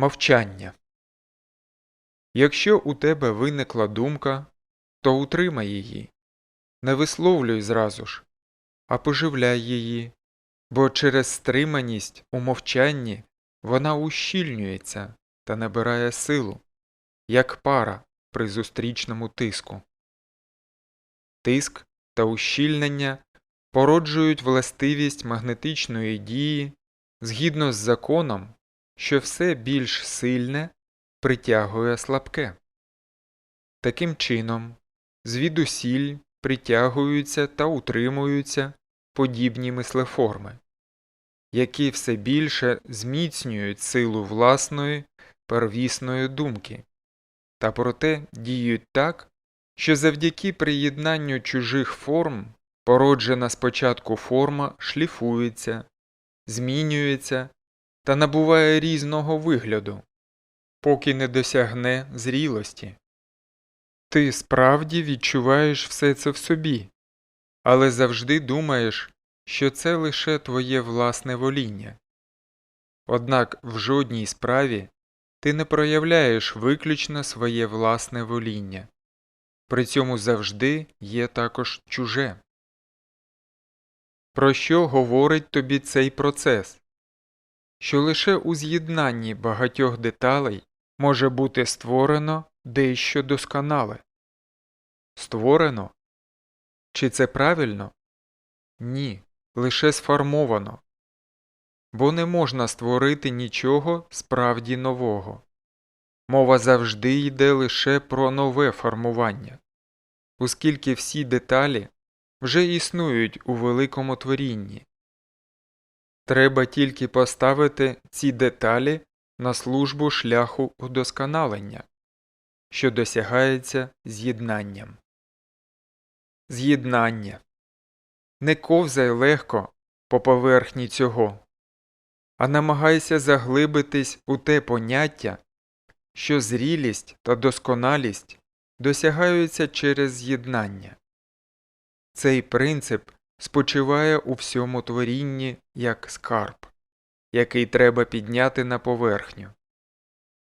Мовчання. Якщо у тебе виникла думка, то утримай її. Не висловлюй зразу ж, а поживляй її, бо через стриманість у мовчанні вона ущільнюється та набирає силу, як пара при зустрічному тиску. Тиск та ущільнення породжують властивість магнетичної дії згідно з законом, що все більш сильне притягує слабке. Таким чином, звідусіль притягуються та утримуються подібні мислеформи, які все більше зміцнюють силу власної первісної думки, та проте діють так, що завдяки приєднанню чужих форм породжена спочатку форма шліфується, змінюється та набуває різного вигляду, поки не досягне зрілості. Ти справді відчуваєш все це в собі, але завжди думаєш, що це лише твоє власне воління. Однак в жодній справі ти не проявляєш виключно своє власне воління, при цьому завжди є також чуже. Про що говорить тобі цей процес? Що лише у з'єднанні багатьох деталей може бути створено дещо досконале. Створено? Чи це правильно? Ні, лише сформовано. Бо не можна створити нічого справді нового. Мова завжди йде лише про нове формування, оскільки всі деталі вже існують у великому творінні. Треба тільки поставити ці деталі на службу шляху удосконалення, що досягається з'єднанням. З'єднання не ковзай легко по поверхні цього, а намагайся заглибитись у те поняття, що зрілість та досконалість досягаються через з'єднання. Цей принцип спочиває у всьому творінні як скарб, який треба підняти на поверхню.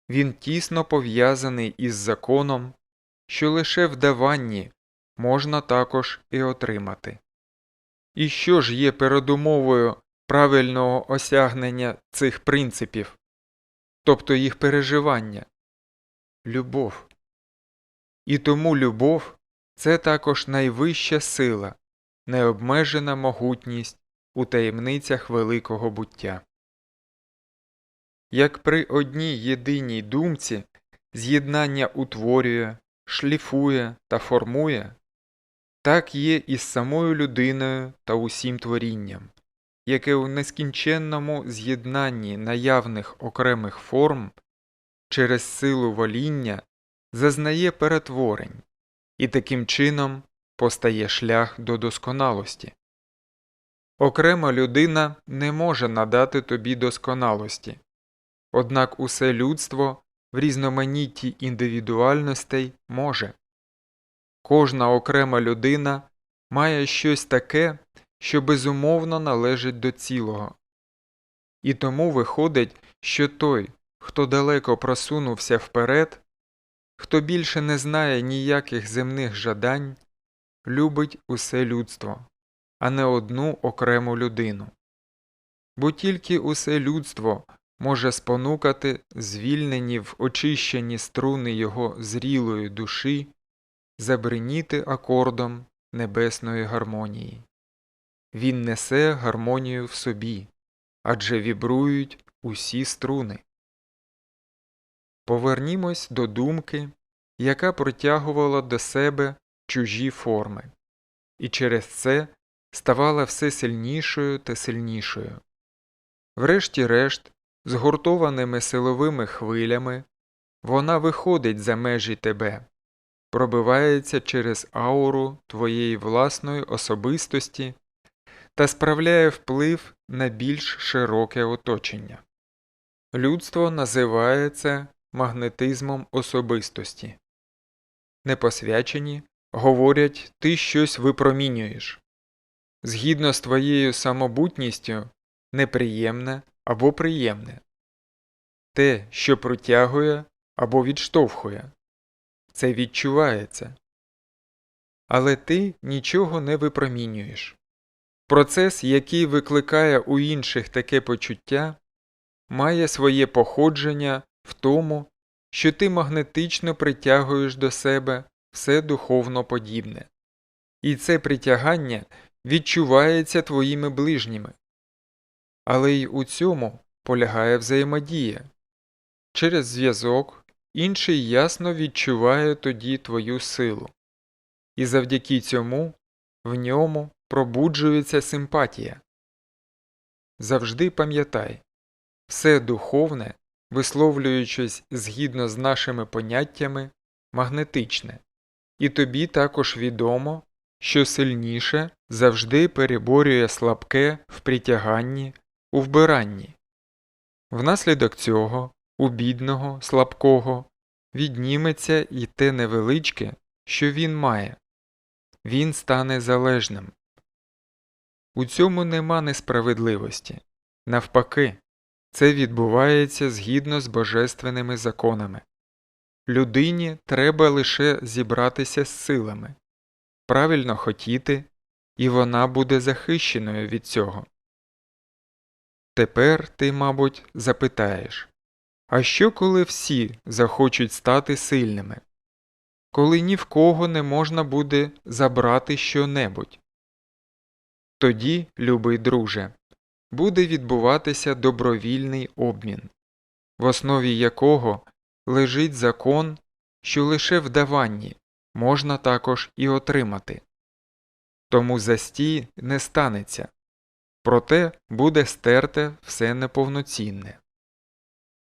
Він тісно пов'язаний із законом, що лише в даванні можна також і отримати. І що ж є передумовою правильного осягнення цих принципів, тобто їх переживання? Любов. І тому любов це також найвища сила, необмежена могутність у таємницях великого буття. Як при одній єдиній думці з'єднання утворює, шліфує та формує, так є і з самою людиною та усім творінням, яке у нескінченному з'єднанні наявних окремих форм через силу воління зазнає перетворень і таким чином постає шлях до досконалості. Окрема людина не може надати тобі досконалості, однак усе людство в різноманітті індивідуальностей може. Кожна окрема людина має щось таке, що безумовно належить до цілого. І тому виходить, що той, хто далеко просунувся вперед, хто більше не знає ніяких земних жадань, любить усе людство, а не одну окрему людину. Бо тільки усе людство може спонукати звільнені в очищені струни його зрілої душі забриніти акордом небесної гармонії. Він несе гармонію в собі, адже вібрують усі струни. Повернімось до думки, яка притягувала до себе чужі форми, і через це ставала все сильнішою та сильнішою. Врешті-решт, згуртованими силовими хвилями, вона виходить за межі тебе, пробивається через ауру твоєї власної особистості та справляє вплив на більш широке оточення. Людство називає це магнетизмом особистості. Непосвячені говорять, ти щось випромінюєш. Згідно з твоєю самобутністю неприємне або приємне. те, що притягує або відштовхує. Це відчувається. Але ти нічого не випромінюєш. Процес, який викликає у інших таке почуття, має своє походження в тому, що ти магнетично притягуєш до себе все духовно подібне. І це притягання відчувається твоїми ближніми. Але й у цьому полягає взаємодія. Через зв'язок інший ясно відчуває тоді твою силу, і завдяки цьому в ньому пробуджується симпатія. Завжди пам'ятай все духовне, висловлюючись згідно з нашими поняттями, магнетичне, і тобі також відомо, що сильніше завжди переборює слабке в притяганні, у вбиранні. Внаслідок цього у бідного, слабкого відніметься і те невеличке, що він має, він стане залежним. У цьому нема несправедливості. Навпаки, це відбувається згідно з божественними законами. Людині треба лише зібратися з силами, правильно хотіти, і вона буде захищеною від цього. Тепер ти, мабуть, запитаєш а що, коли всі захочуть стати сильними? Коли ні в кого не можна буде забрати що-небудь? Тоді, любий друже, буде відбуватися добровільний обмін, в основі якого лежить закон, що лише в даванні можна також і отримати. Тому застій не станеться, проте буде стерте все неповноцінне.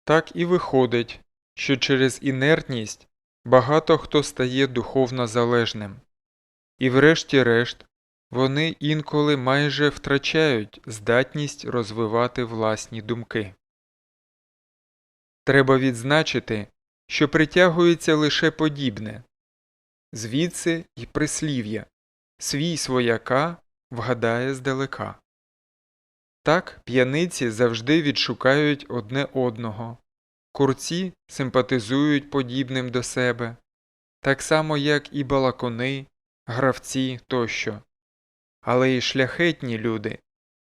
Так і виходить, що через інертність багато хто стає духовно залежним, і врешті-решт вони інколи майже втрачають здатність розвивати власні думки. Треба відзначити, що притягується лише подібне звідси й прислів'я свій свояка вгадає здалека. Так п'яниці завжди відшукають одне одного, курці симпатизують подібним до себе, так само як і балакони, гравці тощо. Але й шляхетні люди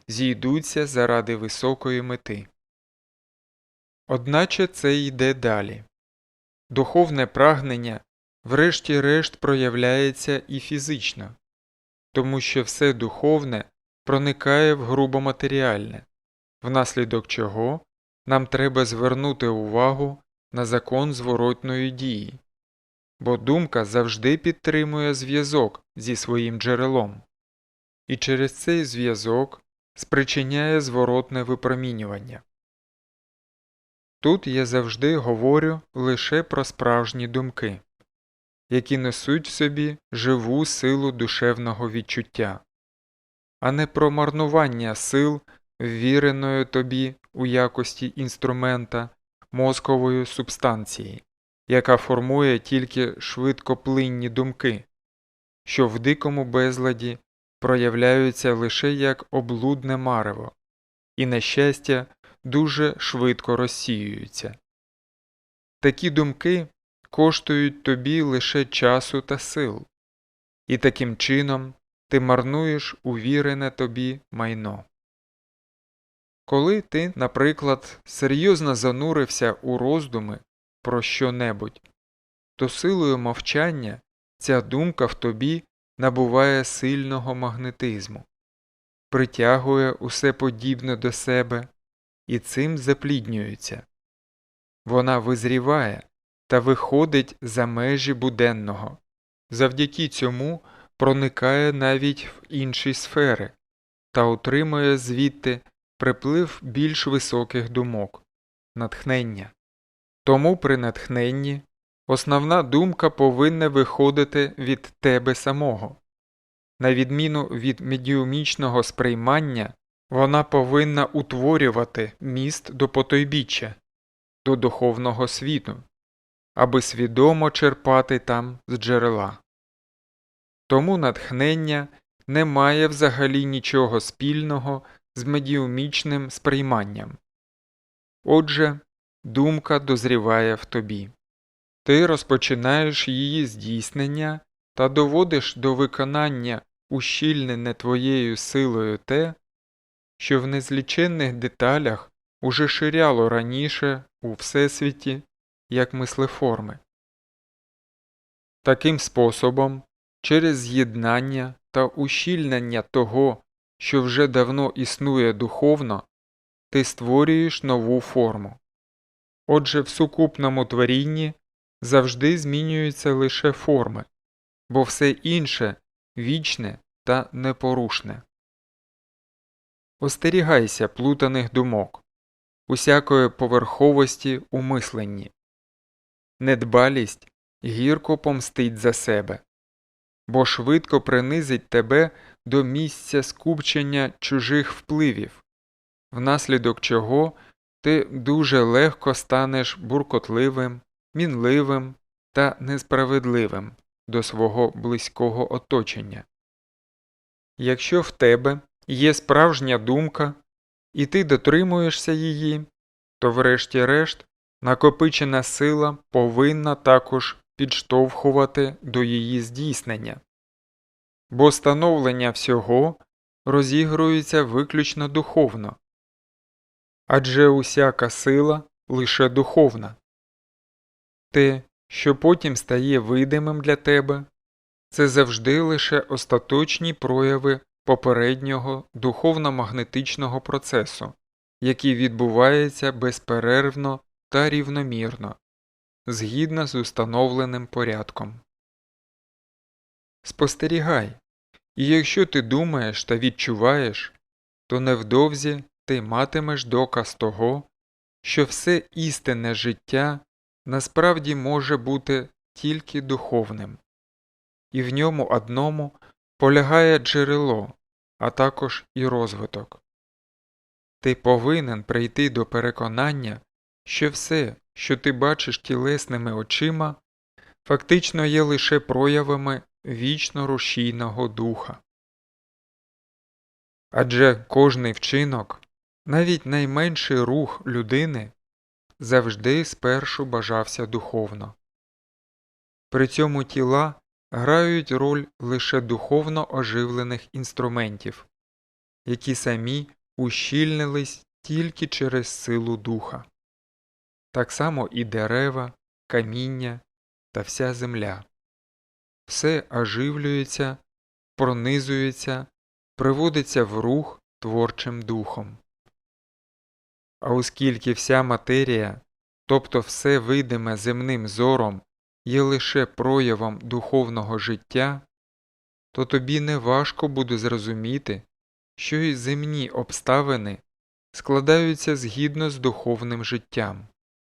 зійдуться заради високої мети. Одначе це йде далі. Духовне прагнення врешті-решт проявляється і фізично, тому що все духовне проникає в грубоматеріальне, внаслідок чого нам треба звернути увагу на закон зворотної дії, бо думка завжди підтримує зв'язок зі своїм джерелом, і через цей зв'язок спричиняє зворотне випромінювання. Тут я завжди говорю лише про справжні думки, які несуть в собі живу силу душевного відчуття а не про марнування сил, ввіреної тобі у якості інструмента мозкової субстанції, яка формує тільки швидкоплинні думки, що в дикому безладі проявляються лише як облудне марево, і, на щастя, дуже швидко розсіюються. Такі думки коштують тобі лише часу та сил, і таким чином ти марнуєш увірене тобі майно. Коли ти, наприклад, серйозно занурився у роздуми про що небудь, то силою мовчання ця думка в тобі набуває сильного магнетизму, притягує усе подібне до себе і цим запліднюється. Вона визріває та виходить за межі буденного. Завдяки цьому проникає навіть в інші сфери та отримує звідти приплив більш високих думок, натхнення. Тому при натхненні основна думка повинна виходити від тебе самого. На відміну від медіумічного сприймання, вона повинна утворювати міст до потойбіччя, до духовного світу, аби свідомо черпати там з джерела. Тому натхнення не має взагалі нічого спільного з медіумічним сприйманням. Отже, думка дозріває в тобі. Ти розпочинаєш її здійснення та доводиш до виконання ущільнене твоєю силою те, що в незліченних деталях уже ширяло раніше у Всесвіті як мислеформи. Таким способом, через з'єднання та ущільнення того, що вже давно існує духовно, ти створюєш нову форму. Отже, в сукупному творінні завжди змінюються лише форми, бо все інше вічне та непорушне. Остерігайся плутаних думок, усякої поверховості у мисленні. Недбалість гірко помстить за себе, бо швидко принизить тебе до місця скупчення чужих впливів, внаслідок чого ти дуже легко станеш буркотливим, мінливим та несправедливим до свого близького оточення. Якщо в тебе є справжня думка, і ти дотримуєшся її, то врешті-решт накопичена сила повинна також підштовхувати до її здійснення, бо становлення всього розігрується виключно духовно, адже усяка сила лише духовна. Те, що потім стає видимим для тебе, це завжди лише остаточні прояви попереднього духовно-магнетичного процесу, який відбувається безперервно та рівномірно, згідно з установленим порядком. Спостерігай, і якщо ти думаєш та відчуваєш, то невдовзі ти матимеш доказ того, що все істинне життя насправді може бути тільки духовним, і в ньому одному полягає джерело, а також і розвиток. Ти повинен прийти до переконання, що все, що ти бачиш тілесними очима, фактично є лише проявами вічно рушійного духа. Адже кожний вчинок, навіть найменший рух людини завжди спершу бажався духовно. При цьому тіла грають роль лише духовно оживлених інструментів, які самі ущільнились тільки через силу духа. Так само і дерева, каміння та вся земля. Все оживлюється, пронизується, приводиться в рух творчим духом. А оскільки вся матерія, тобто все видиме земним зором, є лише проявом духовного життя, то тобі не важко буде зрозуміти, що й земні обставини складаються згідно з духовним життям,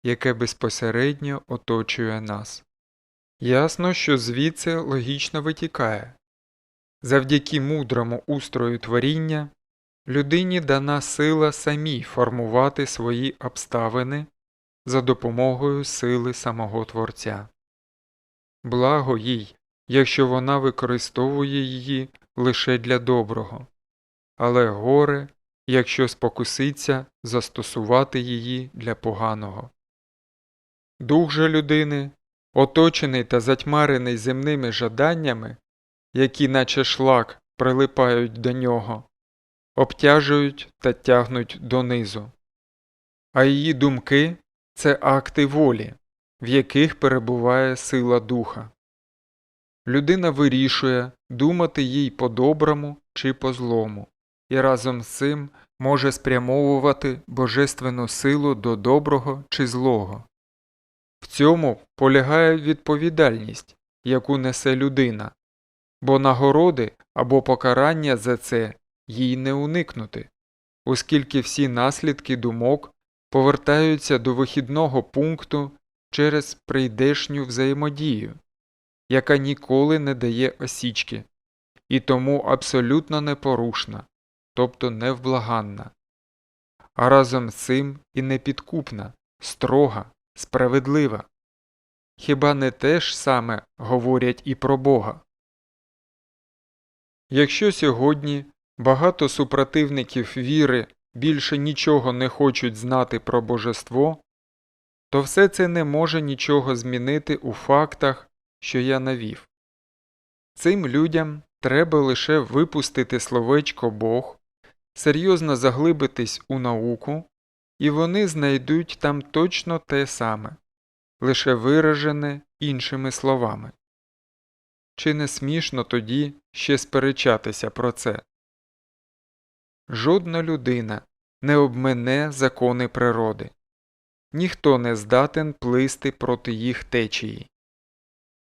яке безпосередньо оточує нас. Ясно, що звідси логічно витікає завдяки мудрому устрою творіння людині дана сила самій формувати свої обставини за допомогою сили самого Творця. Благо їй, якщо вона використовує її лише для доброго, але горе, якщо спокуситься застосувати її для поганого. Дух же людини, оточений та затьмарений земними жаданнями, які, наче шлак, прилипають до нього, обтяжують та тягнуть донизу, а її думки це акти волі, в яких перебуває сила духа. Людина вирішує, думати їй по доброму чи по злому, і разом з цим може спрямовувати божественну силу до доброго чи злого. В цьому полягає відповідальність, яку несе людина, бо нагороди або покарання за це їй не уникнути, оскільки всі наслідки думок повертаються до вихідного пункту через прийдешню взаємодію, яка ніколи не дає осічки, і тому абсолютно непорушна, тобто невблаганна, а разом з цим і непідкупна, строга, справедлива. Хіба не те ж саме говорять і про Бога? Якщо сьогодні багато супротивників віри більше нічого не хочуть знати про божество, то все це не може нічого змінити у фактах, що я навів. Цим людям треба лише випустити словечко Бог, серйозно заглибитись у науку, і вони знайдуть там точно те саме, лише виражене іншими словами. Чи не смішно тоді ще сперечатися про це? Жодна людина не обмене закони природи, ніхто не здатен плисти проти їх течії.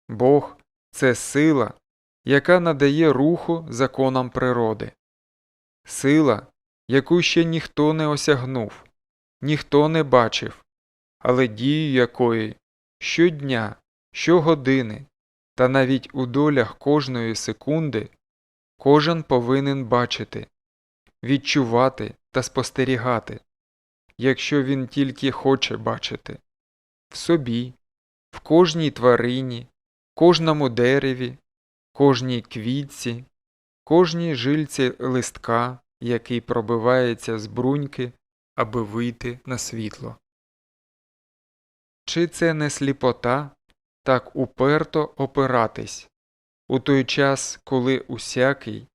Бог це сила, яка надає руху законам природи, сила, яку ще ніхто не осягнув, ніхто не бачив, але дію якої щодня, щогодини та навіть у долях кожної секунди кожен повинен бачити, відчувати та спостерігати, якщо він тільки хоче бачити, в собі, в кожній тварині, кожному дереві, кожній квітці, кожній жильці листка, який пробивається з бруньки, аби вийти на світло. Чи це не сліпота так уперто опиратись, у той час, коли усякий,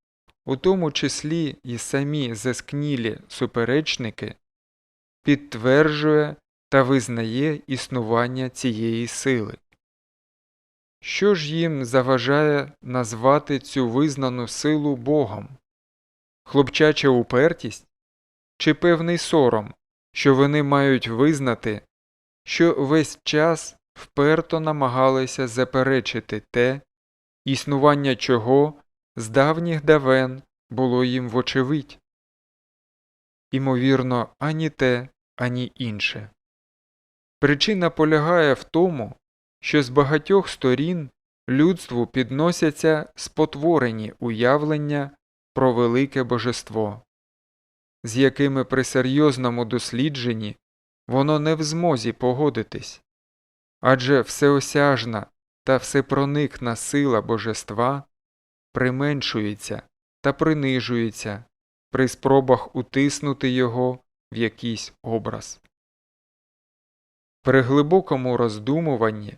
у тому числі і самі зескнілі суперечники, підтверджує та визнає існування цієї сили? Що ж їм заважає назвати цю визнану силу Богом? Хлопчача упертість чи певний сором, що вони мають визнати, що весь час вперто намагалися заперечити те, існування чого з давніх давен було їм вочевидь? Імовірно, ані те, ані інше. Причина полягає в тому, що з багатьох сторін людству підносяться спотворені уявлення про велике божество, з якими при серйозному дослідженні воно не в змозі погодитись, адже всеосяжна та всепроникна сила божества применшується та принижується при спробах утиснути його в якийсь образ. При глибокому роздумуванні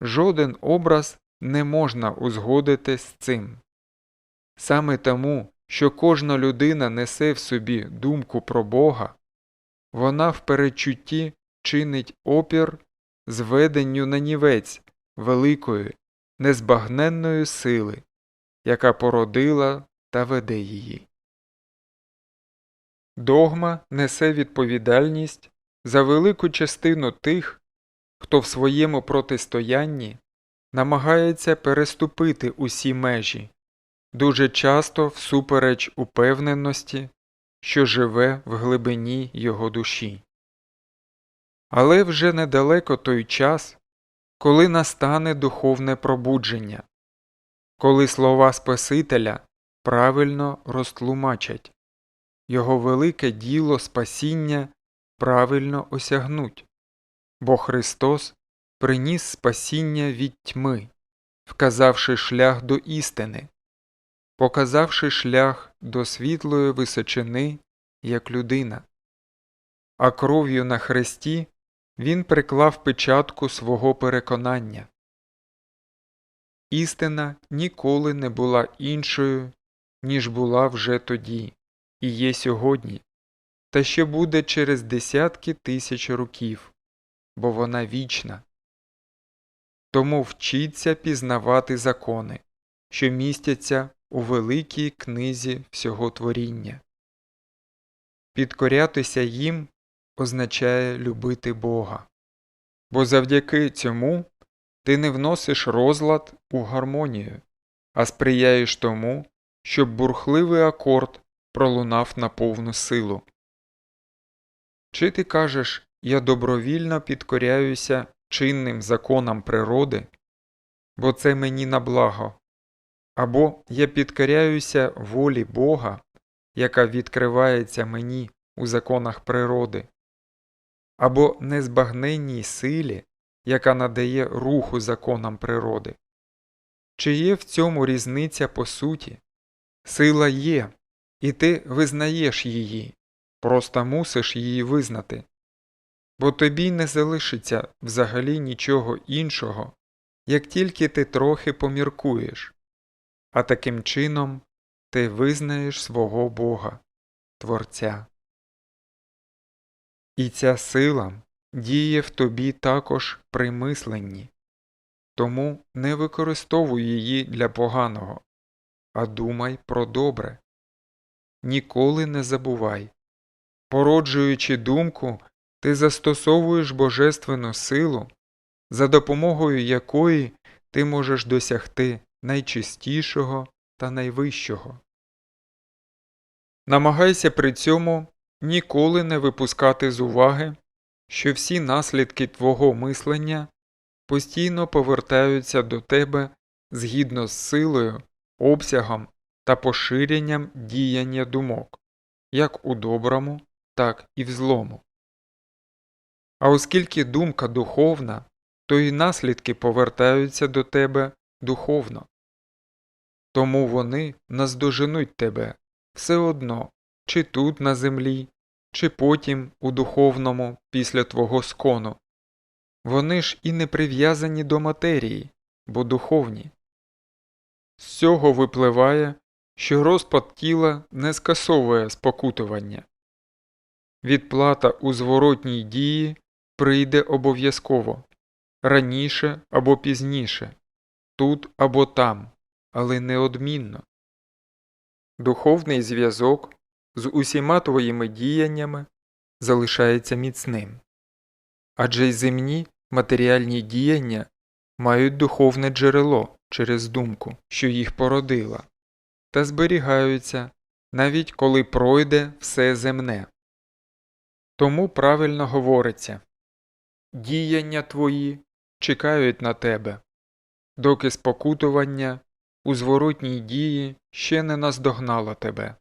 жоден образ не можна узгодити з цим. Саме тому, що кожна людина несе в собі думку про Бога, вона в перечутті чинить опір зведенню на нівець великої, незбагненної сили, яка породила та веде її. Догма несе відповідальність за велику частину тих, хто в своєму протистоянні намагається переступити усі межі, дуже часто всупереч упевненості, що живе в глибині його душі. Але вже недалеко той час, коли настане духовне пробудження, коли слова Спасителя правильно розтлумачать, його велике діло спасіння правильно осягнуть, бо Христос приніс спасіння від тьми, вказавши шлях до істини, показавши шлях до світлої височини як людина, а кров'ю на хресті він приклав печатку свого переконання. Істина ніколи не була іншою, ніж була вже тоді, і є сьогодні, та ще буде через десятки тисяч років, бо вона вічна. Тому вчіться пізнавати закони, що містяться у великій книзі всього творіння. Підкорятися їм означає любити Бога, бо завдяки цьому ти не вносиш розлад у гармонію, а сприяєш тому, щоб бурхливий акорд пролунав на повну силу. Чи ти кажеш я добровільно підкоряюся чинним законам природи, бо це мені на благо, або я підкоряюся волі Бога, яка відкривається мені у законах природи, або незбагненній силі, яка надає руху законам природи. Чи є в цьому різниця по суті? Сила є, і ти визнаєш її, просто мусиш її визнати. бо тобі не залишиться взагалі нічого іншого, як тільки ти трохи поміркуєш, а таким чином ти визнаєш свого Бога, Творця. І ця сила діє в тобі також при мисленні, тому не використовуй її для поганого, а думай про добре. Ніколи не забувай. Породжуючи думку, ти застосовуєш божественну силу, за допомогою якої ти можеш досягти найчистішого та найвищого. Намагайся при цьому ніколи не випускати з уваги, що всі наслідки твого мислення постійно повертаються до тебе згідно з силою, обсягом та поширенням діяння думок, як у доброму, так і в злому. А оскільки думка духовна, то і наслідки повертаються до тебе духовно. Тому вони наздоженуть тебе все одно, чи тут на землі, чи потім у духовному після твого скону. Вони ж і не прив'язані до матерії, бо духовні. З цього випливає, що розпад тіла не скасовує спокутування. Відплата у зворотній дії прийде обов'язково раніше або пізніше, тут або там, але неодмінно. Духовний зв'язок з усіма твоїми діяннями залишається міцним. Адже й земні матеріальні діяння мають духовне джерело через думку, що їх породила, та зберігаються навіть коли пройде все земне. Тому правильно говориться діяння твої чекають на тебе, доки спокутування у зворотній дії ще не наздогнало тебе.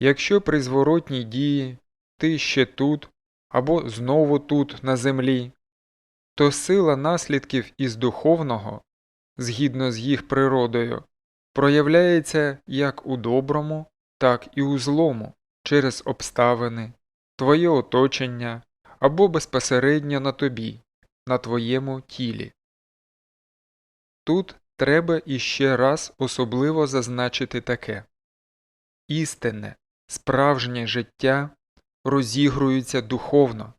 Якщо при зворотній дії ти ще тут або знову тут на землі, то сила наслідків із духовного, згідно з їх природою, проявляється як у доброму, так і у злому через обставини, твоє оточення або безпосередньо на тобі, на твоєму тілі. Тут треба іще раз особливо зазначити таке істинне, справжнє життя розігрується духовно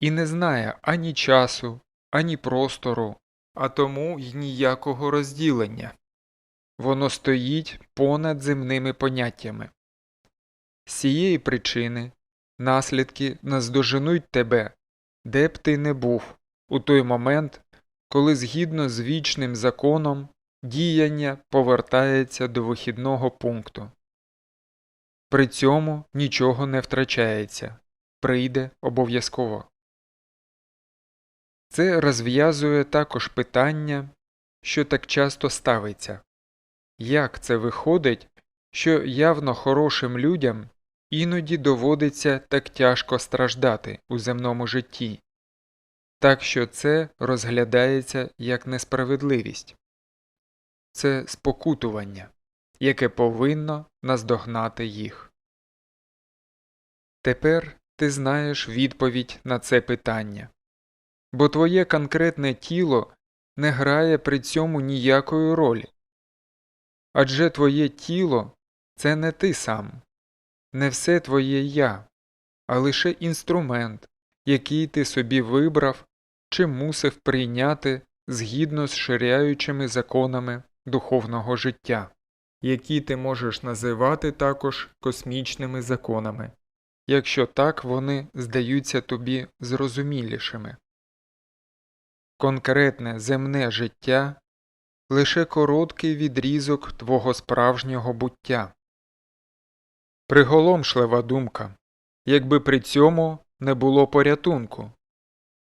і не знає ані часу, ані простору, а тому й ніякого розділення. Воно стоїть понад земними поняттями. З цієї причини наслідки наздоженуть тебе, де б ти не був, у той момент, коли згідно з вічним законом діяння повертається до вихідного пункту. При цьому нічого не втрачається, прийде обов'язково. Це розв'язує також питання, що так часто ставиться як це виходить, що явно хорошим людям іноді доводиться так тяжко страждати у земному житті, так що це розглядається як несправедливість це спокутування, яке повинно наздогнати їх. Тепер ти знаєш відповідь на це питання, бо твоє конкретне тіло не грає при цьому ніякої ролі. Адже твоє тіло це не ти сам, не все твоє я, а лише інструмент, який ти собі вибрав чи мусив прийняти згідно з ширяючими законами духовного життя, які ти можеш називати також космічними законами, якщо так вони здаються тобі зрозумілішими. Конкретне земне життя лише короткий відрізок твого справжнього буття. Приголомшлива думка, якби при цьому не було порятунку,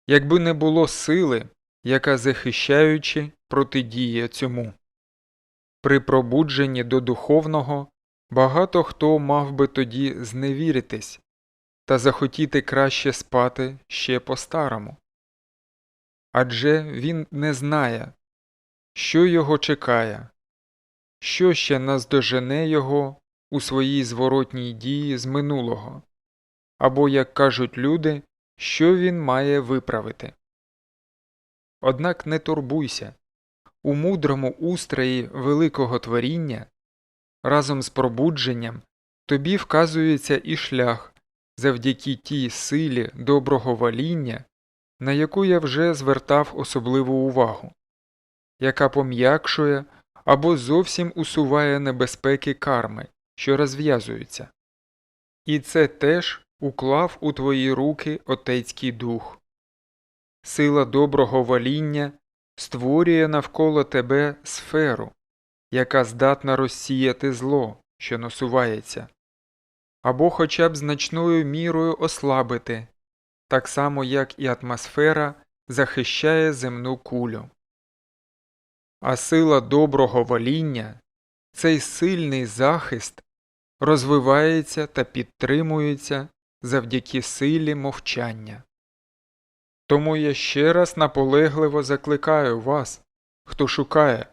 якби не було сили, яка захищаючи протидіє цьому. При пробудженні до духовного багато хто мав би тоді зневіритись та захотіти краще спати ще по старому. Адже він не знає, що його чекає, що ще наздожене його у своїй зворотній дії з минулого, або, як кажуть люди, що він має виправити. Однак не турбуйся у мудрому устрої великого творіння разом з пробудженням тобі вказується і шлях завдяки тій силі доброго ваління, на яку я вже звертав особливу увагу, яка пом'якшує або зовсім усуває небезпеки карми, що розв'язуються. І це теж уклав у твої руки Отецький Дух. Сила доброго ваління створює навколо тебе сферу, яка здатна розсіяти зло, що насувається, або хоча б значною мірою ослабити, так само як і атмосфера захищає земну кулю. А сила доброго ваління, цей сильний захист розвивається та підтримується завдяки силі мовчання. Тому я ще раз наполегливо закликаю вас, хто шукає,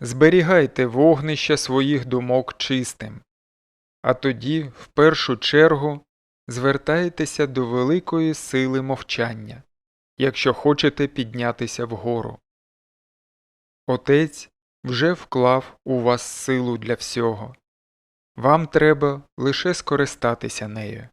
зберігайте вогнище своїх думок чистим, а тоді, в першу чергу, звертайтеся до великої сили мовчання, якщо хочете піднятися вгору. Отець вже вклав у вас силу для всього. Вам треба лише скористатися нею.